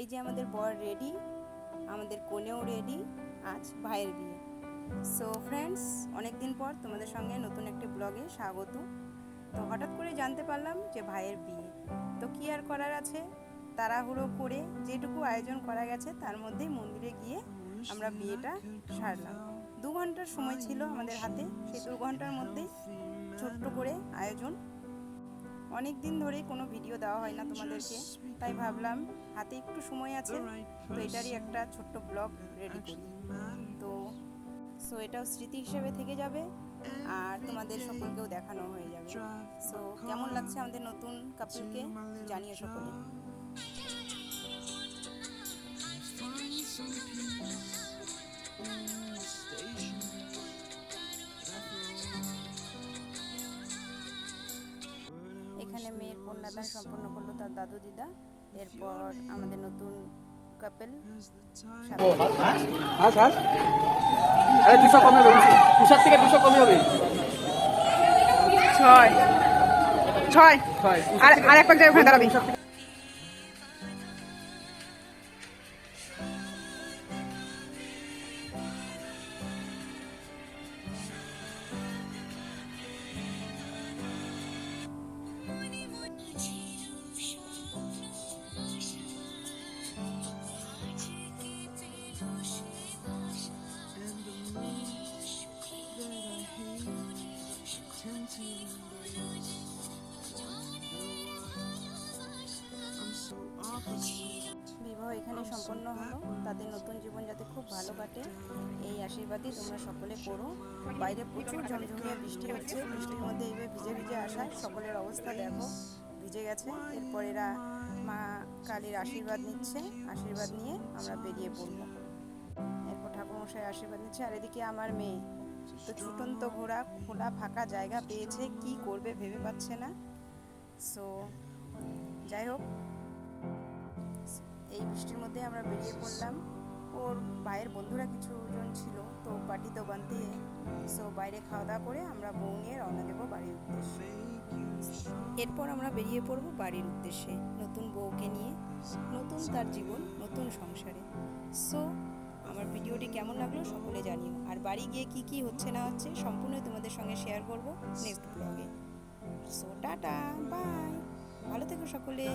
এই যে আমাদের বর রেডি আমাদের কোনেও রেডি আজ ভাইয়ের বিয়ে। সো ফ্রেন্ডস অনেক দিন পর তোমাদের সঙ্গে নতুন একটি ব্লগে স্বাগত। তো হঠাৎ করে জানতে পারলাম যে ভাইয়ের বিয়ে। তো কি আর করার আছে? তাড়াহুড়ো করে যেটুকু আয়োজন করা গেছে, তার মধ্যেই মন্দিরে গিয়ে আমরা বিয়েটা সারলাম। দু ঘণ্টার সময় ছিল আমাদের হাতে, সেই দু ঘণ্টার মধ্যেই ছোট্ট করে আয়োজন অনেক দিন ধরেই কোনো ভিডিও দেওয়া হয় না তোমাদেরকে। তাই ভাবলাম হাতে একটু সময় আছে তো এটারই একটা ছোট্ট ব্লগ রেডি করি। তো সো এটাও স্মৃতি হিসেবে থেকে যাবে আর তোমাদের সকলকেও দেখানো হয়ে যাবে। সো কেমন লাগছে আমাদের নতুন কাপড়কে জানিয়ে সকলে। কন্যাদান সম্পন্ন করল তার দাদু দিদা। এরপর আমাদের নতুন কাপেল হ্যাঁ স্যার আরে দুশো কমে হবে তুষার থেকে দুশো কমে হবে। ছয়। ছয়। ছয় আর আর এক পাক জায়গায় ওখানে দাঁড়াবি। বিবাহ এখানে সম্পন্ন হলো। তাদের নতুন জীবন যাতে খুব ভালো কাটে, এই আশীর্বাদই তোমরা সকলে করো। বাইরে প্রচুর ঝমঝমিয়ে বৃষ্টি হচ্ছে। বৃষ্টির মধ্যে এইভাবে ভিজে ভিজে আসা সকলের অবস্থা দেখো, ভিজে গেছে। এরপর এরা মা কালীর আশীর্বাদ নিচ্ছে। আশীর্বাদ নিয়ে আমরা বেরিয়ে পড়ব। ঠাকুরমশাই আশীর্বাদ নিচ্ছে, আর এদিকে আমার মেয়ে। তো ছুটন্ত ঘোড়া খোলা ফাঁকা জায়গা পেয়েছে, কি করবে ভেবে পাচ্ছে না। সো যাই হোক, এই বৃষ্টির মধ্যে আমরা বেরিয়ে পড়লাম। ওর ভাইয়ের বন্ধুরা কিছুজন ছিল, তো পার্টি তো বানতে সো বাইরে খাওয়া দাওয়া করে আমরা বউ নিয়ে রওনা দেবো বাড়ির উদ্দেশ্যে। এরপর আমরা বেরিয়ে পড়ব বাড়ির উদ্দেশ্যে, নতুন বউকে নিয়ে, নতুন তার জীবন, নতুন সংসারে। সো আমার ভিডিওটি কেমন লাগল সকলে জানিও। আর বাড়ি গিয়ে কি কি হচ্ছে না হচ্ছে সম্পূর্ণ তোমাদের সঙ্গে শেয়ার করব নেক্সট ব্লগে সো টাটা বাই ভালো থেকো সকলে।